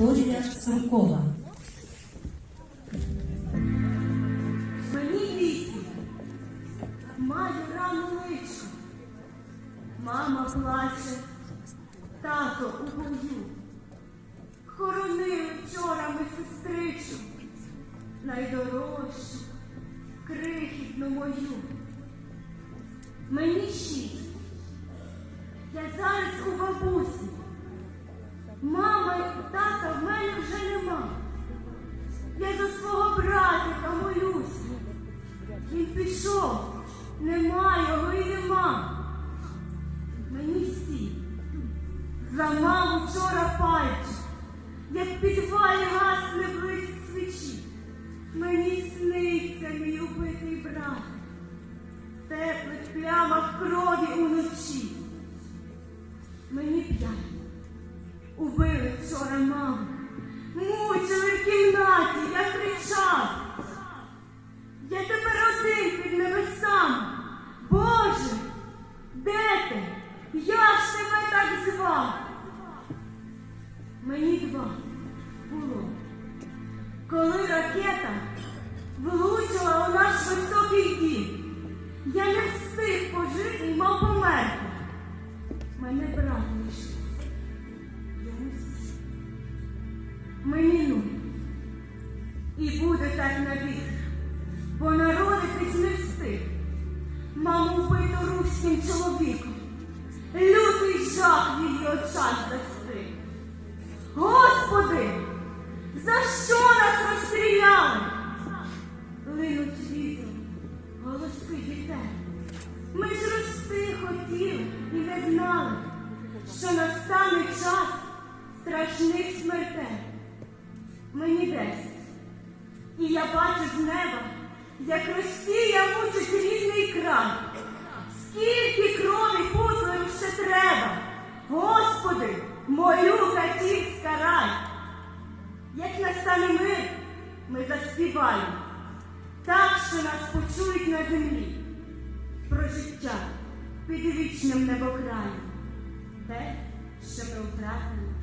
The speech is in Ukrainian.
Вікторія Суркова. Мені вісім. Маю рану личку. Мама плаче, тато у бою. Хоронили вчора ми сестричу, найдорожчу, крихітну мою. Мені шість. Я зараз у бабусі. Мама і тата Я за свого братика молюсь. Він пішов, нема його і нема. Мені всі зламав вчора пальчик, як підвалі гасне блиск свічі. Мені сниться мій убитий брат, теплих плямах крові уночі. Мені п'ять. Убили вчора маму. Мучили в кімнаті, Коли ракета влучила у наш високий дім, я не встиг пожити і мав померти. Мене брат лишився. Я не всі. Мені ну. І буде так навік, бо народитись не встиг. Маму вбито руським чоловіком. Лютий жах в її очах застиг. Вітром голоси дітей. Ми ж рости хотіли і не знали, що настане час страшних смертей. Мені десять. І я бачу з неба, як Росія мучить рідний край. Скільки крові путлею ще треба. Господи, молю катів що нас почують на землі. Про життя під вічним небокраєм. Те, що ми втратили